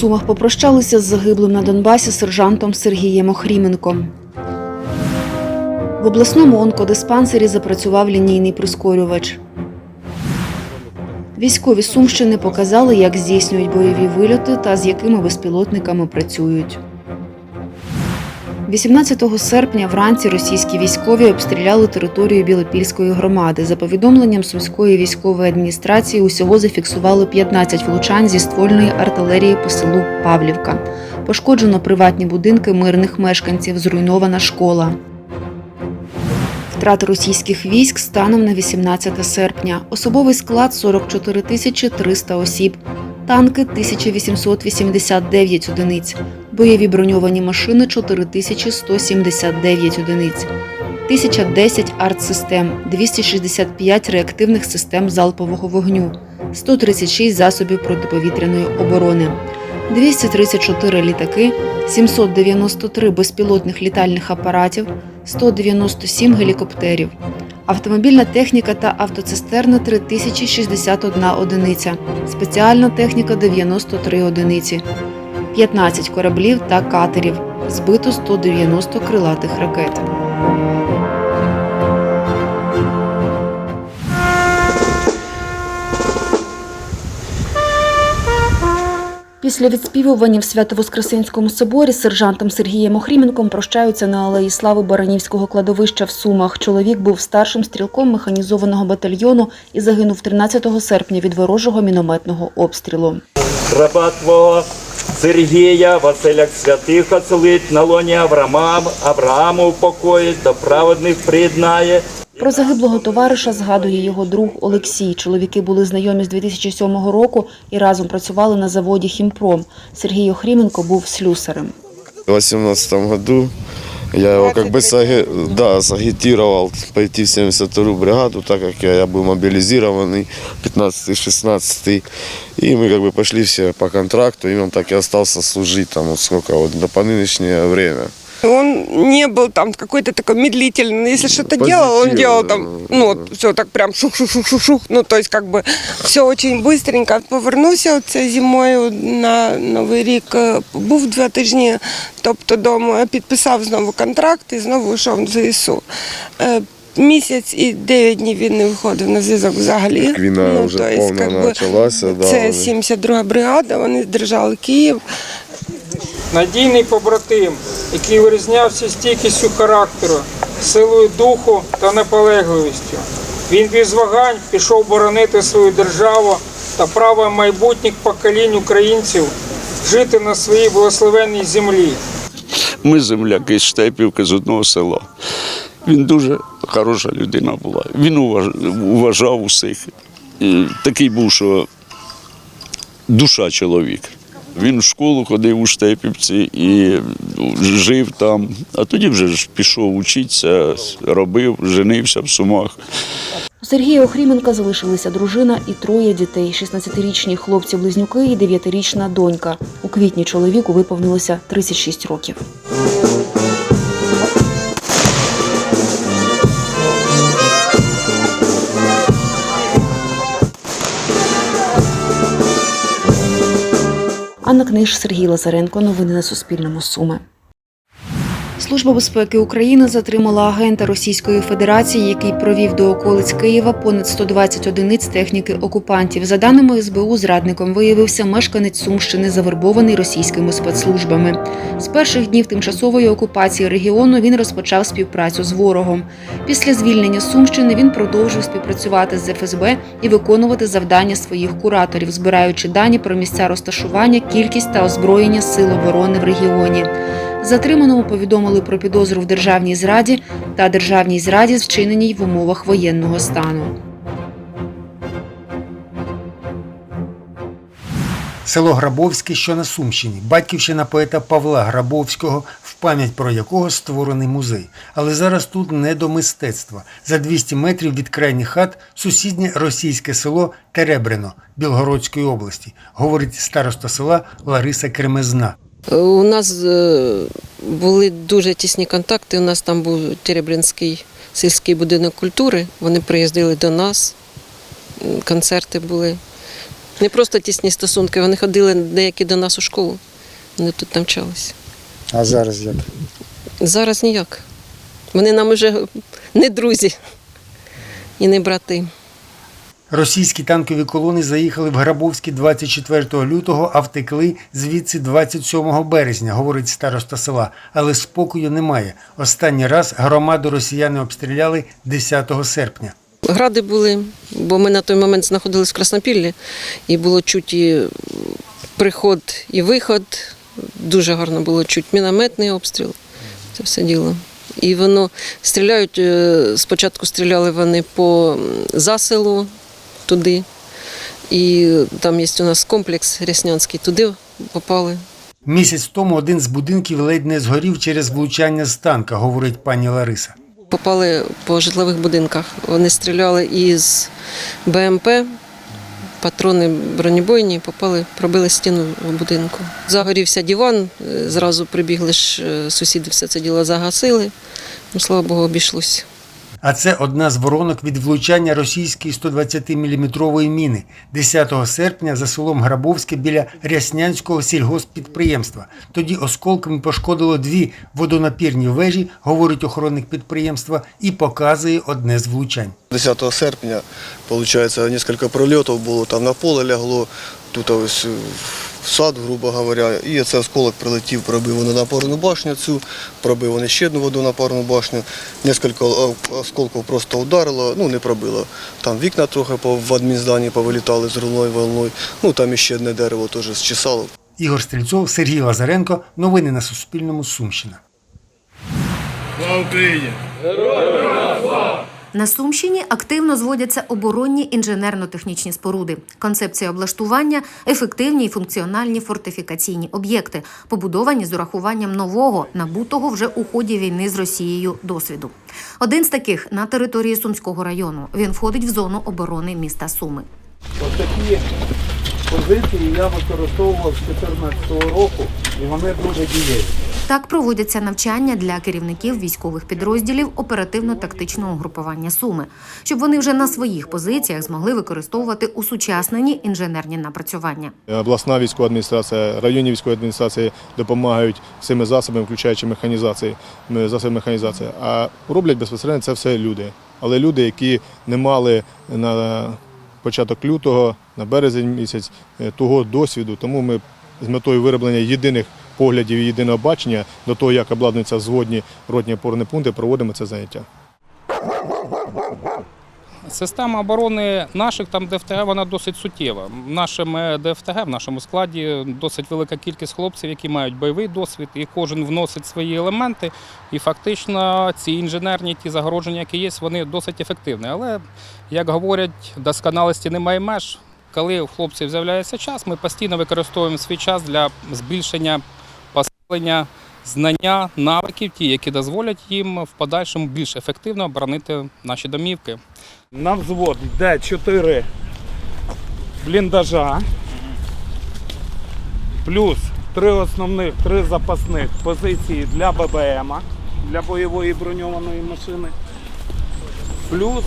Сумах попрощалися з загиблим на Донбасі сержантом Сергієм Охріменком. В обласному онкодиспансері запрацював лінійний прискорювач. Військові Сумщини показали, як здійснюють бойові вильоти та з якими безпілотниками працюють. 18 серпня вранці російські військові обстріляли територію Білопільської громади. За повідомленням Сумської військової адміністрації, усього зафіксували 15 влучань зі ствольної артилерії по селу Павлівка. Пошкоджено приватні будинки мирних мешканців, зруйнована школа. Втрати російських військ станом на 18 серпня. Особовий склад 44 тисячі 300 осіб, танки 1889 одиниць, бойові броньовані машини 4179 одиниць, 1010 артсистем, 265 реактивних систем залпового вогню, 136 засобів протиповітряної оборони, 234 літаки, 793 безпілотних літальних апаратів, 197 гелікоптерів. Автомобільна техніка та автоцистерна 3061 одиниця, спеціальна техніка 93 одиниці, 15 кораблів та катерів, збито 190 крилатих ракет. Після відспівування в Свято-Воскресенському соборі з сержантом Сергієм Охріменком прощаються на алеї слави Баранівського кладовища в Сумах. Чоловік був старшим стрілком механізованого батальйону і загинув 13 серпня від ворожого мінометного обстрілу. раба Твого Сергія, Василя святих оцелить на лоні Авраама, Аврааму упокоїть, до праведних приєднає. Про загиблого товариша згадує його друг Олексій. Чоловіки були знайомі з 2007 року і разом працювали на заводі Хімпром. Сергій Охріменко був слюсарем. У 2018 году я его как бы саги- да, сагитировал пойти в 72-ю бригаду, так как я, я был мобилизированный, 15-16. И мы как бы пошли все по контракту, и он так и остался служить там вот сколько вот до по нынешнее время. Он не был там какой-то такой медлительный. Если что-то Позитивный, делал, он делал да. там, ну, вот, все так прям шух-шух-шух-шух. Ну, то есть, как бы, все очень быстренько. Повернувся оце зимою на Новий рік. е, Був два тижні, тобто дома, підписав знову контракт і знову йшов в ЗСУ. Місяць і дев'ять днів він не виходив на зв'язок взагалі. Як війна вже то есть, повна как би, почалася, да, Це вони- 72 бригада, вони держали Київ. Надійний побратим, який вирізнявся стійкістю характеру, силою духу та наполегливістю. Він без вагань пішов боронити свою державу та право майбутніх поколінь українців жити на своїй благословенній землі. Ми земляки з Штепівки з одного села. Він дуже хороша людина була. Він уважав усіх. Такий був, що душа чоловік. Він в школу ходив у Штепівці і ну, жив там, а тоді вже ж пішов учитися, робив, женився в Сумах. У Сергія Охріменка залишилися дружина і троє дітей: 16-річні хлопці-близнюки і 9-річна донька. У квітні чоловіку виповнилося 36 років. Книж, Сергій Лазаренко. Новини на Суспільному. Суми. Служба безпеки України затримала агента Російської Федерації, який провів до околиць Києва понад 120 одиниць техніки окупантів. За даними СБУ, зрадником виявився мешканець Сумщини, завербований російськими спецслужбами. З перших днів тимчасової окупації регіону він розпочав співпрацю з ворогом. Після звільнення Сумщини він продовжив співпрацювати з ФСБ і виконувати завдання своїх кураторів, збираючи дані про місця розташування, кількість та озброєння сил оборони в регіоні. Затриманому повідомили про підозру в державній зраді та державній зраді, вчиненій в умовах воєнного стану. Село Грабовське, що на Сумщині, батьківщина поета Павла Грабовського, в пам'ять про якого створений музей. Але зараз тут не до мистецтва. За 200 метрів від крайніх хат сусіднє російське село Теребрино Білгородської області, говорить староста села Лариса Кремезна. У нас е, були дуже тісні контакти. У нас там був Теребринський сільський будинок культури. Вони приїздили до нас, концерти були. Не просто тісні стосунки, вони ходили деякі до нас у школу. Вони тут навчалися. А зараз як? Зараз ніяк. Вони нам вже не друзі і не брати. Російські танкові колони заїхали в Грабовський 24 лютого, а втекли звідси 27 березня, говорить староста села. Але спокою немає. Останній раз громаду росіяни обстріляли 10 серпня. Гради були, бо ми на той момент знаходились в Краснопіллі, і було чуть і приход і виход. Дуже гарно було чуть мінометний обстріл. Це все діло. І воно стріляють. е, Спочатку стріляли вони по заселу туди. І там є у нас комплекс Ряснянський, туди попали. Місяць тому один з будинків ледь не згорів через влучання з танка, говорить пані Лариса. Попали по житлових будинках. Вони стріляли із БМП, патрони бронебойні, попали, пробили стіну в будинку. Загорівся диван, зразу прибігли ж е, сусіди, все це діло загасили. Ну, слава Богу, обійшлося. А це одна з воронок від влучання російської 120-мм міни 10 серпня за селом Грабовське біля Ряснянського сільгосппідприємства. Тоді осколками пошкодило дві водонапірні вежі, говорить охоронник підприємства, і показує одне з влучань. 10 серпня, получается, несколько прольотів було, там на поле лягло, тут ось сад, грубо говоря, і цей осколок прилетів, пробив водонапорну башню цю, пробив вони ще одну водонапорну башню, несколько о- осколків просто ударило, ну не пробило. Там вікна трохи по- в адмінзданні повилітали з рулною волною, ну там іще одне дерево теж зчесало. Ігор Стрільцов, Сергій Лазаренко. Новини на Суспільному. Сумщина. На Сумщині активно зводяться оборонні інженерно-технічні споруди. Концепція облаштування ефективні і функціональні фортифікаційні об'єкти, побудовані з урахуванням нового, набутого вже у ході війни з Росією досвіду. Один з таких на території Сумського району. Він входить в зону оборони міста Суми. Ось такі позиції я використовував з 2014 року, і вони дуже дієві. Так проводяться навчання для керівників військових підрозділів оперативно-тактичного групування Суми, щоб вони вже на своїх позиціях змогли використовувати усучаснені інженерні напрацювання. Обласна військова адміністрація, районні військові адміністрації допомагають всіми засобами, включаючи механізації, засоби механізації. А роблять безпосередньо це все люди. Але люди, які не мали на початок лютого, на березень місяць е, того досвіду, тому ми з метою вироблення єдиних поглядів і єдиного бачення до того, як обладнуються зводні ротні опорні пункти, проводимо це заняття. Система оборони наших там ДФТГ вона досить суттєва. Нашим е, ДФТГ в нашому складі досить велика кількість хлопців, які мають бойовий досвід, і кожен вносить свої елементи. І фактично ці інженерні ті загородження, які є, вони досить ефективні. Але як говорять, досконалості немає меж. Коли у хлопців з'являється час, ми постійно використовуємо свій час для збільшення знання, навиків, ті, які дозволять їм в подальшому більш ефективно оборонити наші домівки. На взвод йде 4 бліндажа, плюс три основних, три запасних позиції для ББМ, для бойової броньованої машини, плюс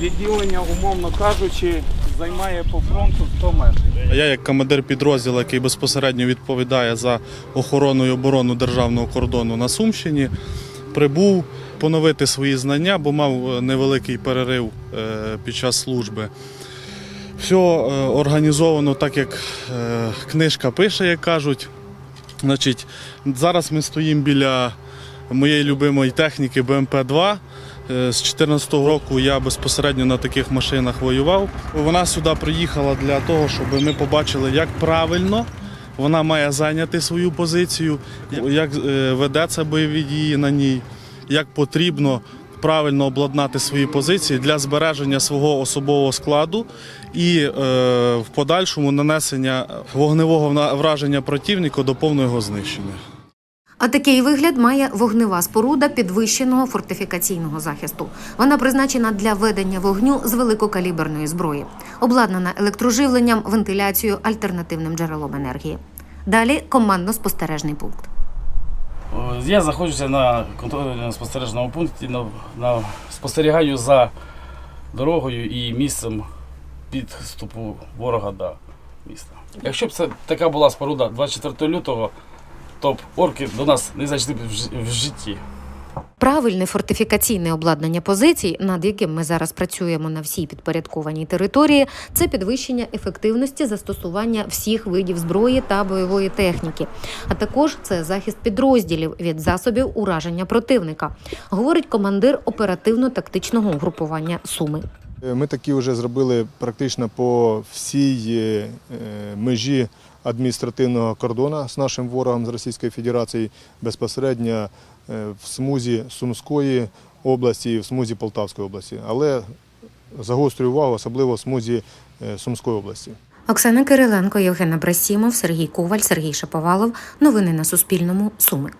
відділення, умовно кажучи, займає по фронту 100 метрів. Я, як командир підрозділу, який безпосередньо відповідає за охорону і оборону державного кордону на Сумщині, прибув поновити свої знання, бо мав е, невеликий перерив е, під час служби. Все е, організовано так, як книжка пише, як кажуть. Значить, зараз ми стоїмо біля моєї любимої техніки БМП-2. Е, З 2014 року я безпосередньо на таких машинах воював. Вона сюди приїхала для того, щоб ми побачили, як правильно вона має зайняти свою позицію, як е, ведеться бойові дії на ній, як потрібно правильно обладнати свої позиції для збереження свого особового складу і е, в подальшому нанесення вогневого враження противника до повного його знищення. А такий вигляд має вогнева споруда підвищеного фортифікаційного захисту. Вона призначена для ведення вогню з великокаліберної зброї, обладнана електроживленням, вентиляцією, альтернативним джерелом енергії. Далі командно-спостережний пункт. Я знаходжуся на контрольно-спостережному пункті, на, на, спостерігаю за дорогою і місцем підступу ворога до міста. Якщо б це така була споруда 24 лютого, то б орки до нас не зайшли б в житті. Правильне фортифікаційне обладнання позицій, над яким ми зараз працюємо на всій підпорядкованій території, це підвищення ефективності застосування всіх видів зброї та бойової техніки, а також це захист підрозділів від засобів ураження противника, говорить командир оперативно-тактичного угрупування Суми. Ми такі вже зробили практично по всій е, межі адміністративного кордону з нашим ворогом з Російської Федерації безпосередньо е, в смузі Сумської області і в смузі Полтавської області. Але загострюю увагу, особливо в смузі е, Сумської області. Оксана Кириленко, Євген Абрасімов, Сергій Коваль, Сергій Шаповалов. Новини на Суспільному. Суми.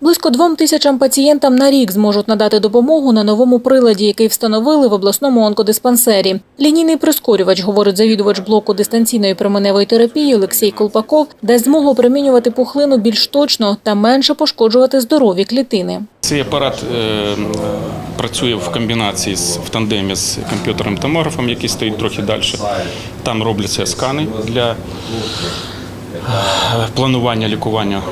Близько двом тисячам пацієнтам на рік зможуть надати допомогу на новому приладі, який встановили в обласному онкодиспансері. Лінійний прискорювач, говорить завідувач блоку дистанційної променевої терапії Олексій Колпаков, дасть змогу примінювати пухлину більш точно та менше пошкоджувати здорові клітини. Цей апарат е, працює в комбінації з в тандемі з комп'ютерним томографом, який стоїть трохи далі. Там робляться скани для планування лікування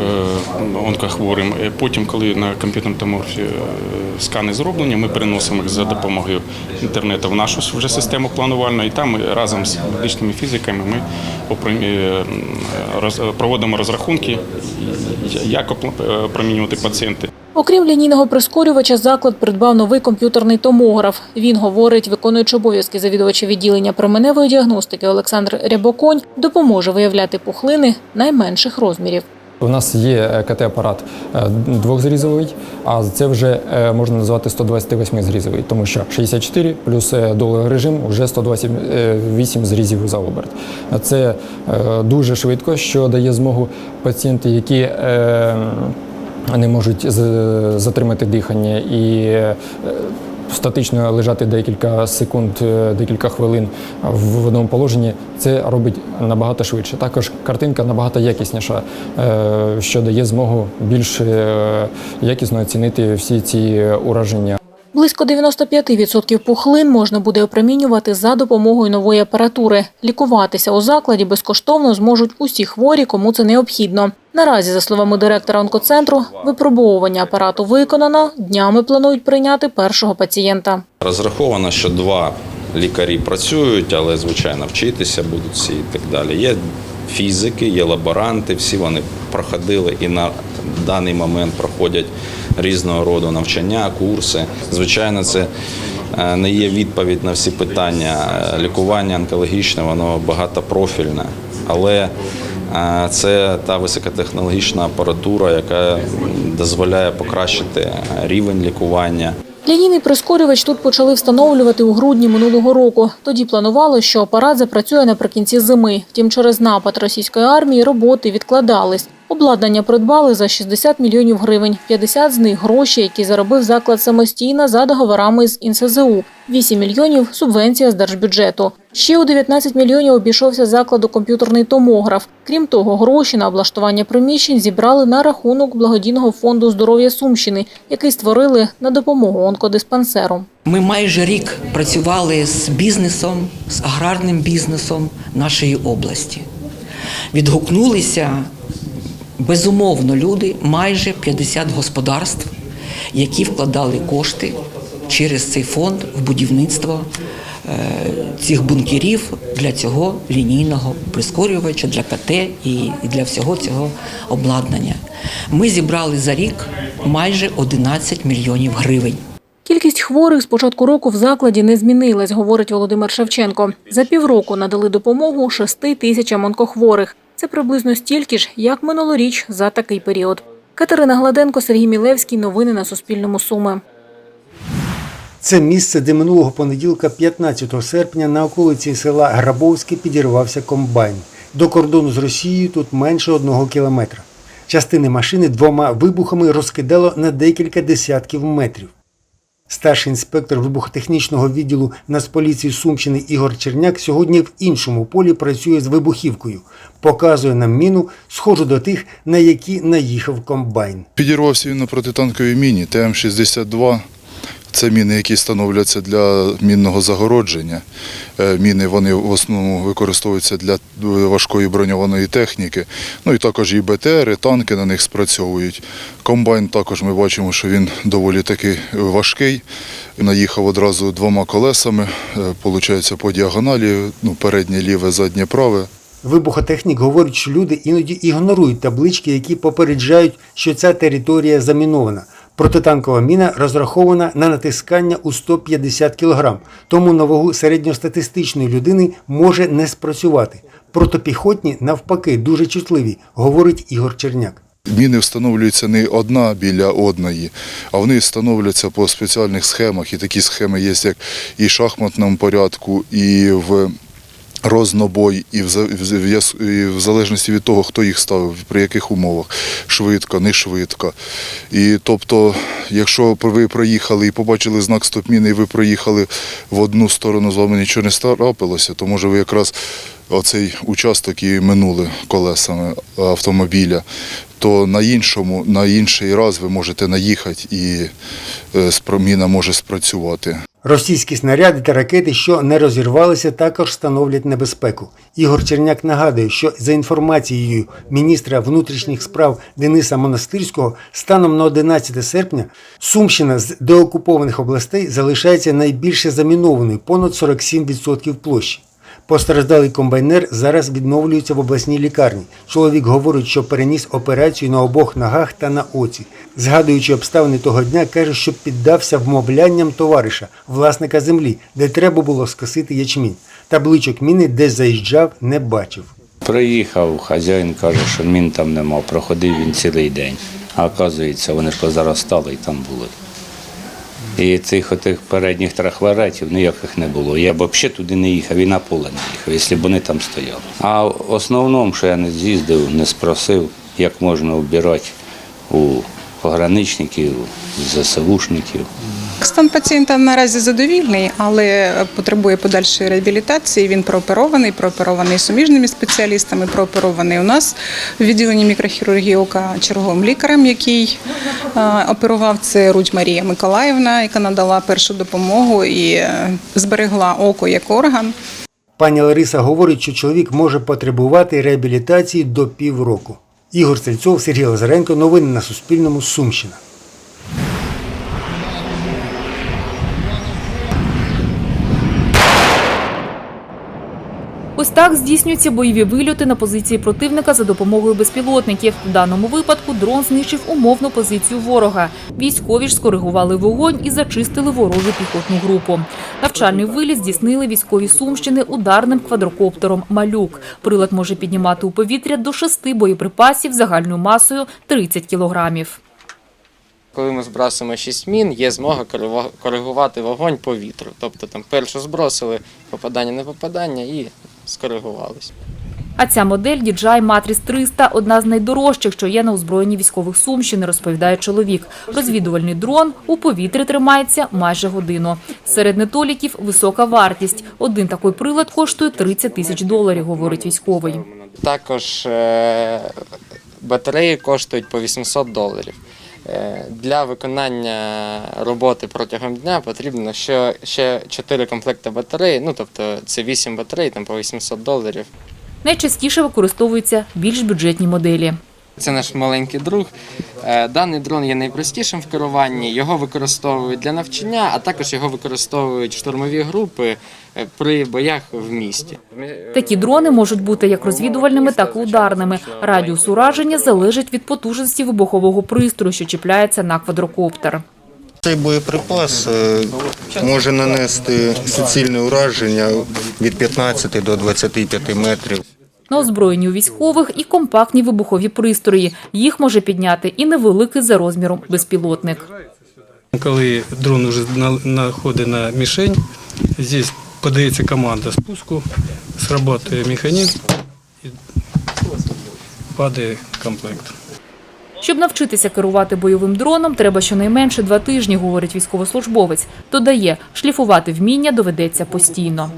е, онкохворим. Е, Потім, коли на комп'ютерному томографі е, скани зроблені, ми переносимо їх за допомогою інтернету в нашу вже систему планувальну, і там разом з медичними фізиками ми проводимо розрахунки, як е, пацієнти. Окрім лінійного прискорювача, заклад придбав новий комп'ютерний томограф. Він говорить, виконуючи обов'язки завідувача відділення променевої діагностики Олександр Рябоконь, допоможе виявляти пухлини найменших розмірів. У нас є КТ-апарат е, двохзрізовий, а це вже е, можна назвати 128-зрізовий, тому що 64 плюс е, долар режим вже 128 зрізів за оберт. Це е, дуже швидко, що дає змогу пацієнти, які е, не можуть затримати дихання і е, статично лежати декілька секунд, е, декілька хвилин в одному положенні, це робить набагато швидше. Також картинка набагато якісніша, е, що дає змогу більш якісно оцінити всі ці ураження. Близько 95% пухлин можна буде опромінювати за допомогою нової апаратури. Лікуватися у закладі безкоштовно зможуть усі хворі, кому це необхідно. Наразі, за словами директора онкоцентру, випробовування апарату виконано. Днями планують прийняти першого пацієнта. Розраховано, що два лікарі працюють, але звичайно вчитися будуть всі і так далі. Є фізики, є лаборанти, всі вони проходили і на даний момент проходять різного роду навчання, курси. Звичайно, це е, не є відповідь на всі питання. Е, Лікування онкологічне, воно багатопрофільне, але е, це та високотехнологічна апаратура, яка дозволяє покращити рівень лікування. Лінійний прискорювач тут почали встановлювати у грудні минулого року. Тоді планували, що апарат запрацює наприкінці зими. Втім, через напад російської армії роботи відкладались. Обладнання придбали за 60 мільйонів гривень. 50 з них гроші, які заробив заклад самостійно за договорами з ІНСЗУ. 8 мільйонів – субвенція з держбюджету. Ще у 19 мільйонів обійшовся закладу комп'ютерний томограф. Крім того, гроші на облаштування приміщень зібрали на рахунок благодійного фонду здоров'я Сумщини, який створили на допомогу онкодиспансеру. Ми майже рік працювали з бізнесом, з аграрним бізнесом нашої області. Відгукнулися безумовно люди, майже 50 господарств, які вкладали кошти через цей фонд в будівництво е, цих бункерів для цього лінійного прискорювача, для КТ і для всього цього обладнання. Ми зібрали за рік майже 11 мільйонів гривень. Кількість хворих з початку року в закладі не змінилась, говорить Володимир Шевченко. За півроку надали допомогу 6 тисячам онкохворих. Це приблизно стільки ж, як минулоріч за такий період. Катерина Гладенко, Сергій Мілевський. Новини на Суспільному. Суми. Це місце, де минулого понеділка, 15 серпня, на околиці села Грабовське підірвався комбайн. До кордону з Росією тут менше одного кілометра. Частини машини двома вибухами розкидало на декілька десятків метрів. Старший інспектор вибухотехнічного відділу Нацполіції Сумщини Ігор Черняк сьогодні в іншому полі працює з вибухівкою. Показує нам міну, схожу до тих, на які наїхав комбайн. Підірвався він на протитанковій міні ТМ-62 Це міни, які становляться для мінного загородження. Е, Міни вони в основному використовуються для важкої броньованої техніки. Ну і також і БТР, і танки на них спрацьовують. Комбайн також ми бачимо, що він доволі таки важкий. Наїхав одразу двома колесами, виходить, по діагоналі, ну, переднє ліве, заднє праве. Вибухотехнік говорить, що люди іноді ігнорують таблички, які попереджають, що ця територія замінована. Протитанкова міна розрахована на натискання у 150 кг, тому на вагу середньостатистичної людини може не спрацювати. Протипіхотні, навпаки, дуже чутливі, говорить Ігор Черняк. Міни встановлюються не одна біля одної, а вони встановлюються по спеціальних схемах. І такі схеми є як і в шахматному порядку, і в рознобой, і в, залежності від того, хто їх ставив, при яких умовах, швидко, не швидко. І тобто, якщо ви проїхали і побачили знак стоп-міни, і ви проїхали в одну сторону, з вами нічого не трапилося, то може ви якраз оцей участок і минули колесами автомобіля, то на іншому, на інший раз ви можете наїхати і е, спро- міна може спрацювати. Російські снаряди та ракети, що не розірвалися, також становлять небезпеку. Ігор Черняк нагадує, що за інформацією міністра внутрішніх справ Дениса Монастирського, станом на 11 серпня Сумщина з деокупованих областей залишається найбільше замінованою понад 47% площі. Постраждалий комбайнер зараз відновлюється в обласній лікарні. Чоловік говорить, що переніс операцію на обох ногах та на оці. Згадуючи обставини того дня, каже, що піддався вмовлянням товариша, власника землі, де треба було скосити ячмінь. Табличок міни, де заїжджав, не бачив. Приїхав, хазяїн каже, що мін там нема, проходив він цілий день. А оказується, вони ж позаростали і там були. І цих отих передніх трахваретів ніяких не було. Я б взагалі туди не їхав, і на поле не їхав, якщо б вони там стояли. А в основному, що я не з'їздив, не спросив, як можна обирати у пограничників, ЗСУшників. Стан пацієнта наразі задовільний, але потребує подальшої реабілітації. Він прооперований, прооперований суміжними спеціалістами, прооперований у нас в відділенні мікрохірургії ока черговим лікарем, який оперував це Рудь Марія Миколаївна, яка надала першу допомогу і е, зберегла око як орган. Пані Лариса говорить, що чоловік може потребувати реабілітації до півроку. Ігор Стрільцов, Сергій Лазаренко. Новини на Суспільному. Сумщина. Ось так здійснюються бойові вильоти на позиції противника за допомогою безпілотників. В даному випадку дрон знищив умовну позицію ворога. Військові ж скоригували вогонь і зачистили ворожу піхотну групу. Навчальний виліт здійснили військові сумщини ударним квадрокоптером Малюк. Прилад може піднімати у повітря до шести боєприпасів загальною масою 30 кілограмів. Коли ми збрасуємо 6 мін, є змога коригува- коригувати вогонь по вітру. Тобто там першу збросили, попадання не попадання і скоригувались. А ця модель DJI Matrix 300 – одна з найдорожчих, що є на озброєнні військових Сумщини, розповідає чоловік. Розвідувальний дрон у повітрі тримається майже годину. Серед недоліків – висока вартість. Один такий прилад коштує 30 тисяч доларів, говорить військовий. Також е, батареї коштують по 800 доларів. Е, Для виконання роботи протягом дня потрібно ще, ще 4 комплекти батарей, ну тобто це 8 батарей, там по 800 доларів. Найчастіше використовуються більш бюджетні моделі. Це наш маленький друг. Е, Даний дрон є найпростішим в керуванні. Його використовують для навчання, а також його використовують штурмові групи е, при боях в місті. Такі дрони можуть бути як розвідувальними, так і ударними. Радіус ураження залежить від потужності вибухового пристрою, що чіпляється на квадрокоптер. Цей боєприпас е, може нанести суцільне ураження від 15 до 25 метрів. На озброєнні у військових і компактні вибухові пристрої. Їх може підняти і невеликий за розміром безпілотник. Коли дрон вже знаходить на мішень, здесь подається команда спуску, срабатує механізм і падає комплект. Щоб навчитися керувати бойовим дроном, треба щонайменше два тижні, говорить військовослужбовець. Додає, шліфувати вміння доведеться постійно.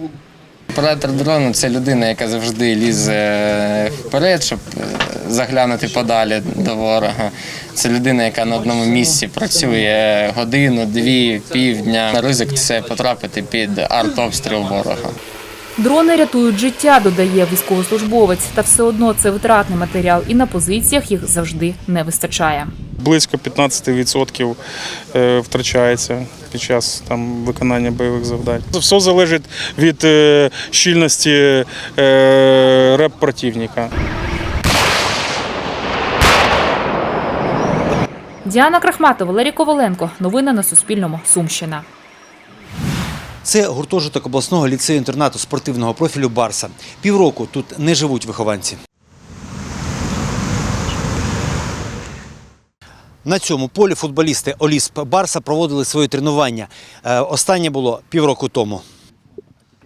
Оператор дрону це людина, яка завжди лізе вперед, щоб е, заглянути подалі до ворога. Це людина, яка на одному місці працює годину, дві, півдня. На Ризик це потрапити під артобстріл ворога. Дрони рятують життя, додає військовослужбовець, та все одно це витратний матеріал, і на позиціях їх завжди не вистачає. Близько 15% е, втрачається під час там, виконання бойових завдань. Все залежить від е, щільності е, реп противника. Діана Крахматова, Валерій Коваленко. Новини на Суспільному. Сумщина. Це гуртожиток обласного ліцею інтернату спортивного профілю Барса. Півроку тут не живуть вихованці. На цьому полі футболісти Олісп Барса проводили свої тренування. Е, Останнє було півроку тому.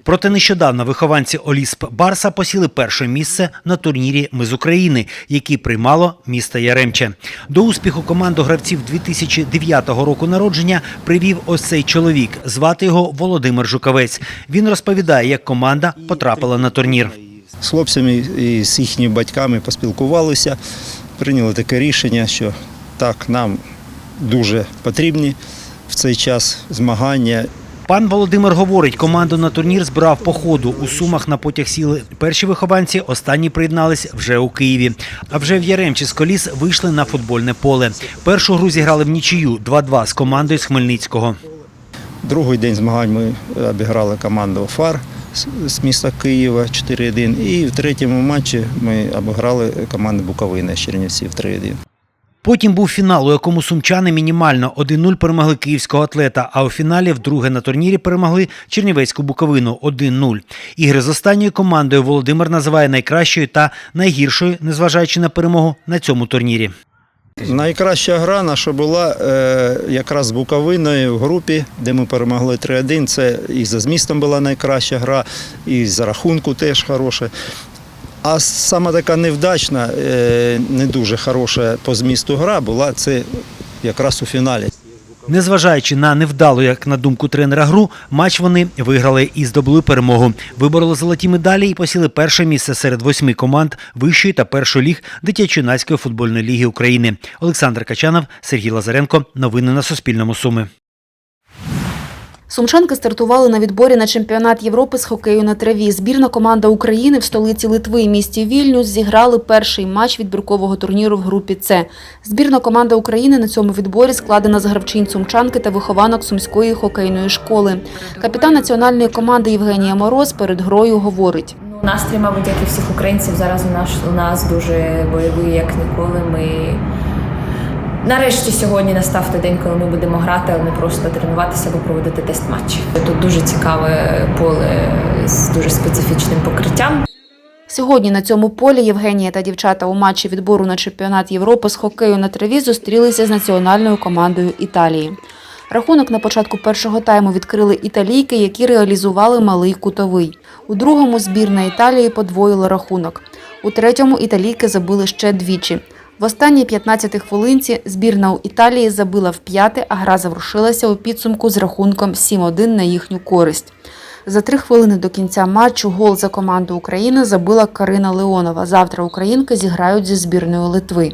Проте нещодавно вихованці Олісп Барса посіли перше місце на турнірі Ми з України, який приймало місто Яремче. До успіху команду гравців 2009 року народження привів ось цей чоловік. Звати його Володимир Жуковець. Він розповідає, як команда потрапила на турнір. з хлопцями і з їхніми батьками поспілкувалися, прийняли таке рішення, що так, нам дуже потрібні в цей час змагання. Пан Володимир говорить, команду на турнір збирав по ходу. У Сумах на потяг сіли перші вихованці, останні приєднались вже у Києві. А вже в Яремчі з коліс вийшли на футбольне поле. Першу гру зіграли в нічию 2-2 з командою з Хмельницького. Другий день змагань ми обіграли команду ФАР з- міста Києва 4-1. І в третьому матчі ми обіграли команду Буковини з Чернівців 3-1. Потім був фінал, у якому сумчани мінімально 1-0 перемогли київського атлета, а у фіналі вдруге на турнірі перемогли Чернівецьку Буковину 1-0. Ігри з останньою командою Володимир називає найкращою та найгіршою, незважаючи на перемогу на цьому турнірі. Найкраща гра наша була е, якраз з Буковиною в групі, де ми перемогли 3-1. Це і за змістом була найкраща гра, і за рахунку теж хороша. А сама така невдачна, е, не дуже хороша по змісту гра була це якраз у фіналі. Незважаючи на невдалу, як на думку тренера, гру, матч вони виграли і здобули перемогу. Вибороли золоті медалі і посіли перше місце серед восьми команд вищої та першої ліг дитячо-юнацької футбольної ліги України. Олександр Качанов, Сергій Лазаренко. Новини на Суспільному. Суми. Сумчанки стартували на відборі на чемпіонат Європи з хокею на траві. Збірна команда України в столиці Литви місті Вільнюс зіграли перший матч відбіркового турніру в групі С. Збірна команда України на цьому відборі складена з гравчинь сумчанки та вихованок сумської хокейної школи. Капітан національної команди Євгенія Мороз перед грою говорить. Настрій, мабуть, як і всіх українців, зараз у нас у нас дуже бойовий, як ніколи. Ми нарешті сьогодні настав той день, коли ми будемо грати, а не просто тренуватися або проводити тест-матчі. Тут дуже цікаве поле з дуже специфічним покриттям. Сьогодні на цьому полі Євгенія та дівчата у матчі відбору на чемпіонат Європи з хокею на траві зустрілися з національною командою Італії. Рахунок на початку першого тайму відкрили італійки, які реалізували малий кутовий. У другому збірна Італії подвоїла рахунок. У третьому італійки забили ще двічі. В останній 15 хвилинці збірна у Італії забила в п'яти, а гра завершилася у підсумку з рахунком 7-1 на їхню користь. За три хвилини до кінця матчу гол за команду України забила Карина Леонова. Завтра українки зіграють зі збірною Литви.